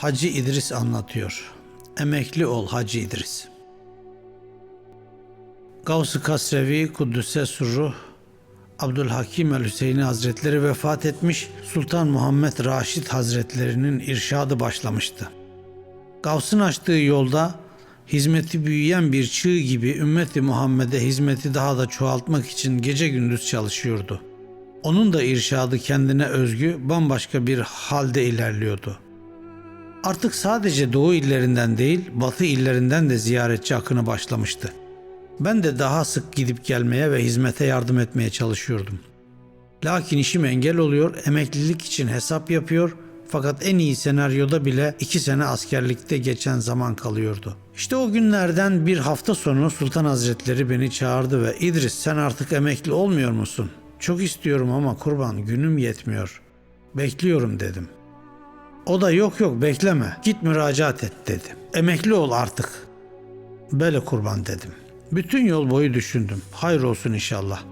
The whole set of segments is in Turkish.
Hacı İdris anlatıyor. Emekli ol Hacı İdris. Gavs-ı Kasrevi Kuddüs'e Surruh Abdülhakim el Hüseyini Hazretleri vefat etmiş, Sultan Muhammed Raşid Hazretlerinin irşadı başlamıştı. Gavs'ın açtığı yolda hizmeti büyüyen bir çığ gibi ümmeti Muhammed'e hizmeti daha da çoğaltmak için gece gündüz çalışıyordu. Onun da irşadı kendine özgü bambaşka bir halde ilerliyordu. Artık sadece doğu illerinden değil, batı illerinden de ziyaretçi akını başlamıştı. Ben de daha sık gidip gelmeye ve hizmete yardım etmeye çalışıyordum. Lakin işim engel oluyor, emeklilik için hesap yapıyor fakat en iyi senaryoda bile iki sene askerlikte geçen zaman kalıyordu. İşte o günlerden bir hafta sonu Sultan Hazretleri beni çağırdı ve İdris sen artık emekli olmuyor musun? Çok istiyorum ama kurban günüm yetmiyor. Bekliyorum dedim. O da yok yok bekleme git müracaat et dedi. Emekli ol artık. Böyle kurban dedim. Bütün yol boyu düşündüm. Hayır olsun inşallah.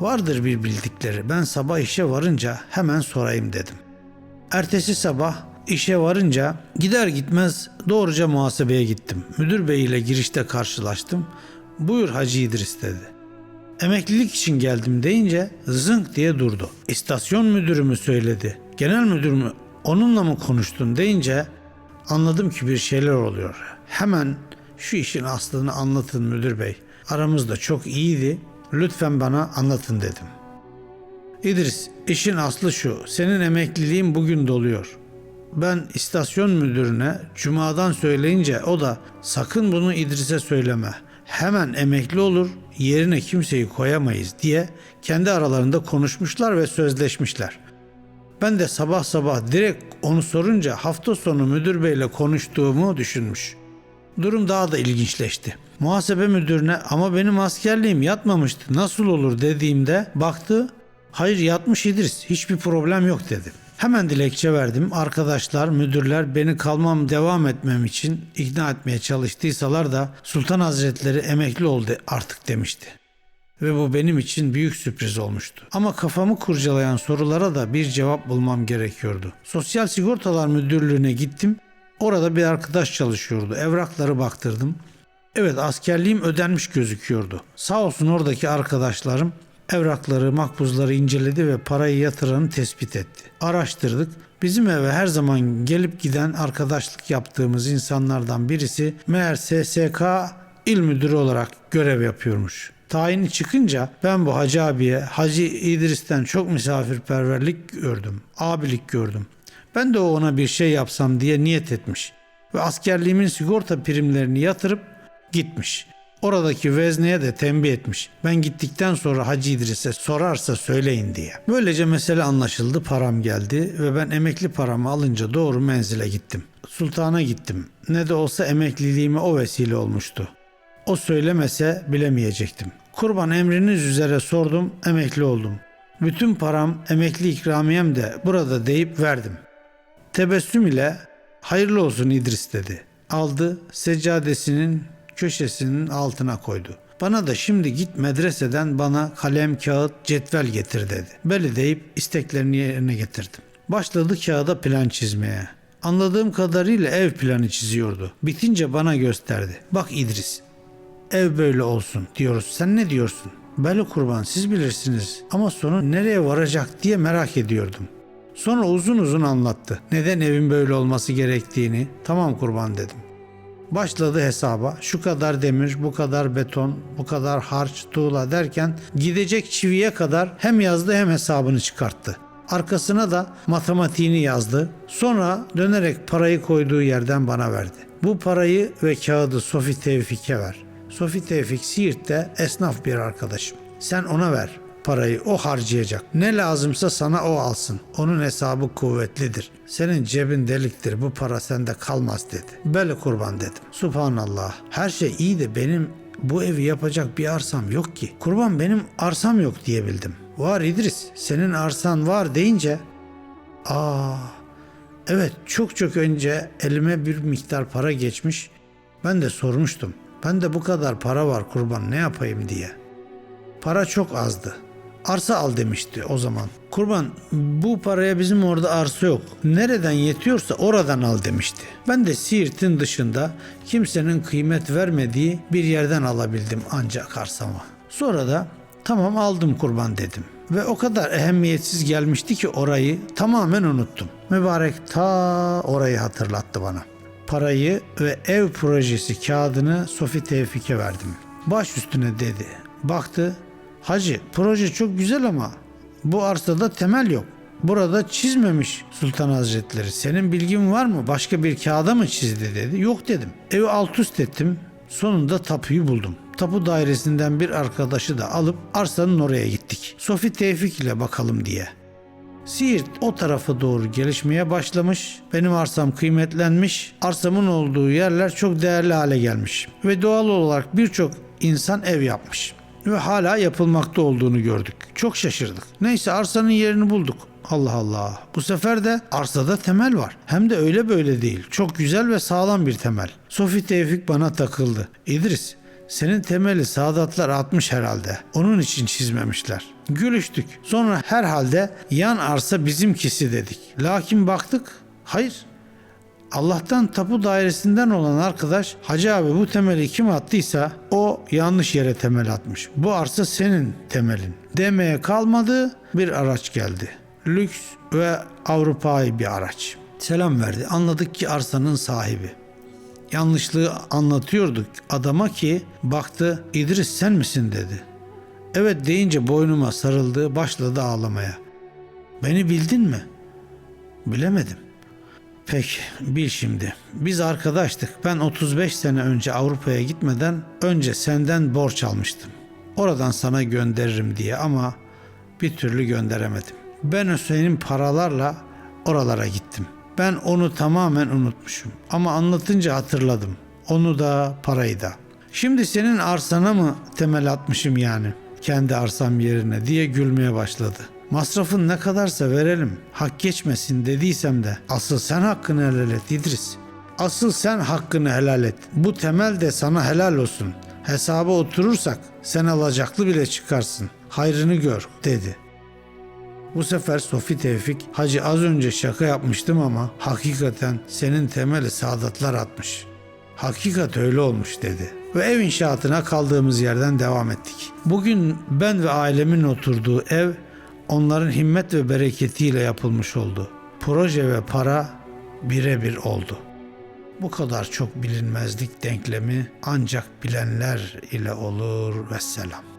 Vardır bir bildikleri. Ben sabah işe varınca hemen sorayım dedim. Ertesi sabah işe varınca gider gitmez doğruca muhasebeye gittim. Müdür bey ile girişte karşılaştım. Buyur Hacı İdris dedi. Emeklilik için geldim deyince zınk diye durdu. İstasyon müdürü mü söyledi? Genel müdür mü? Onunla mı konuştun deyince anladım ki bir şeyler oluyor. Hemen şu işin aslını anlatın müdür bey. Aramızda çok iyiydi. Lütfen bana anlatın dedim. İdris, işin aslı şu. Senin emekliliğin bugün doluyor. Ben istasyon müdürüne cumadan söyleyince o da sakın bunu İdris'e söyleme. Hemen emekli olur, yerine kimseyi koyamayız diye kendi aralarında konuşmuşlar ve sözleşmişler. Ben de sabah sabah direkt onu sorunca hafta sonu müdür beyle konuştuğumu düşünmüş. Durum daha da ilginçleşti. Muhasebe müdürüne ama benim askerliğim yatmamıştı nasıl olur dediğimde baktı hayır yatmış İdris hiçbir problem yok dedi. Hemen dilekçe verdim. Arkadaşlar, müdürler beni kalmam devam etmem için ikna etmeye çalıştıysalar da Sultan Hazretleri emekli oldu artık demişti. Ve bu benim için büyük sürpriz olmuştu. Ama kafamı kurcalayan sorulara da bir cevap bulmam gerekiyordu. Sosyal Sigortalar Müdürlüğü'ne gittim. Orada bir arkadaş çalışıyordu. Evrakları baktırdım. Evet askerliğim ödenmiş gözüküyordu. Sağ olsun oradaki arkadaşlarım evrakları, makbuzları inceledi ve parayı yatıranı tespit etti. Araştırdık. Bizim eve her zaman gelip giden arkadaşlık yaptığımız insanlardan birisi meğer SSK il müdürü olarak görev yapıyormuş. Tayini çıkınca ben bu hacı abiye Hacı İdris'ten çok misafirperverlik gördüm. Abilik gördüm. Ben de ona bir şey yapsam diye niyet etmiş. Ve askerliğimin sigorta primlerini yatırıp gitmiş. Oradaki vezneye de tembih etmiş. Ben gittikten sonra Hacı İdris'e sorarsa söyleyin diye. Böylece mesele anlaşıldı, param geldi ve ben emekli paramı alınca doğru menzile gittim. Sultana gittim. Ne de olsa emekliliğime o vesile olmuştu. O söylemese bilemeyecektim. Kurban emriniz üzere sordum, emekli oldum. Bütün param, emekli ikramiyem de burada deyip verdim. Tebessüm ile hayırlı olsun İdris dedi. Aldı seccadesinin köşesinin altına koydu. Bana da şimdi git medreseden bana kalem, kağıt, cetvel getir dedi. Böyle deyip isteklerini yerine getirdim. Başladı kağıda plan çizmeye. Anladığım kadarıyla ev planı çiziyordu. Bitince bana gösterdi. Bak İdris, ev böyle olsun diyoruz. Sen ne diyorsun? Böyle kurban siz bilirsiniz ama sonu nereye varacak diye merak ediyordum. Sonra uzun uzun anlattı. Neden evin böyle olması gerektiğini. Tamam kurban dedim. Başladı hesaba. Şu kadar demir, bu kadar beton, bu kadar harç, tuğla derken gidecek çiviye kadar hem yazdı hem hesabını çıkarttı. Arkasına da matematiğini yazdı. Sonra dönerek parayı koyduğu yerden bana verdi. Bu parayı ve kağıdı Sofi Tevfik'e ver. Sofi Tevfik Siirt'te esnaf bir arkadaşım. Sen ona ver parayı o harcayacak. Ne lazımsa sana o alsın. Onun hesabı kuvvetlidir. Senin cebin deliktir bu para sende kalmaz dedi. Böyle kurban dedim. Subhanallah. Her şey iyi de benim bu evi yapacak bir arsam yok ki. Kurban benim arsam yok diyebildim. Var İdris senin arsan var deyince aa evet çok çok önce elime bir miktar para geçmiş. Ben de sormuştum. Ben de bu kadar para var kurban ne yapayım diye. Para çok azdı. Arsa al demişti o zaman. Kurban bu paraya bizim orada arsa yok. Nereden yetiyorsa oradan al demişti. Ben de Siirt'in dışında kimsenin kıymet vermediği bir yerden alabildim ancak arsamı. Sonra da tamam aldım kurban dedim. Ve o kadar ehemmiyetsiz gelmişti ki orayı tamamen unuttum. Mübarek ta orayı hatırlattı bana. Parayı ve ev projesi kağıdını Sofi Tevfik'e verdim. Baş üstüne dedi. Baktı. Hacı proje çok güzel ama bu arsada temel yok. Burada çizmemiş Sultan Hazretleri. Senin bilgin var mı? Başka bir kağıda mı çizdi dedi. Yok dedim. Evi alt üst ettim. Sonunda tapuyu buldum. Tapu dairesinden bir arkadaşı da alıp arsanın oraya gittik. Sofi Tevfik ile bakalım diye. Siirt o tarafa doğru gelişmeye başlamış. Benim arsam kıymetlenmiş. Arsamın olduğu yerler çok değerli hale gelmiş. Ve doğal olarak birçok insan ev yapmış. Ve hala yapılmakta olduğunu gördük. Çok şaşırdık. Neyse arsanın yerini bulduk. Allah Allah. Bu sefer de arsada temel var. Hem de öyle böyle değil. Çok güzel ve sağlam bir temel. Sofi Tevfik bana takıldı. İdris, senin temeli Sadatlar atmış herhalde. Onun için çizmemişler. Gülüştük. Sonra herhalde yan arsa bizimkisi dedik. Lakin baktık, hayır. Allah'tan tapu dairesinden olan arkadaş Hacı abi bu temeli kim attıysa o yanlış yere temel atmış. Bu arsa senin temelin. Demeye kalmadı bir araç geldi. Lüks ve Avrupa'yı bir araç. Selam verdi. Anladık ki arsanın sahibi. Yanlışlığı anlatıyorduk adama ki baktı İdris sen misin dedi. Evet deyince boynuma sarıldı başladı ağlamaya. Beni bildin mi? Bilemedim. Peki bil şimdi. Biz arkadaştık. Ben 35 sene önce Avrupa'ya gitmeden önce senden borç almıştım. Oradan sana gönderirim diye ama bir türlü gönderemedim. Ben o paralarla oralara gittim. Ben onu tamamen unutmuşum. Ama anlatınca hatırladım. Onu da parayı da. Şimdi senin arsana mı temel atmışım yani? Kendi arsam yerine diye gülmeye başladı. Masrafın ne kadarsa verelim. Hak geçmesin dediysem de asıl sen hakkını helal et İdris. Asıl sen hakkını helal et. Bu temel de sana helal olsun. Hesaba oturursak sen alacaklı bile çıkarsın. Hayrını gör dedi. Bu sefer Sofi Tevfik, Hacı az önce şaka yapmıştım ama hakikaten senin temeli saadatlar atmış. Hakikat öyle olmuş dedi. Ve ev inşaatına kaldığımız yerden devam ettik. Bugün ben ve ailemin oturduğu ev onların himmet ve bereketiyle yapılmış oldu. Proje ve para birebir oldu. Bu kadar çok bilinmezlik denklemi ancak bilenler ile olur ve selam.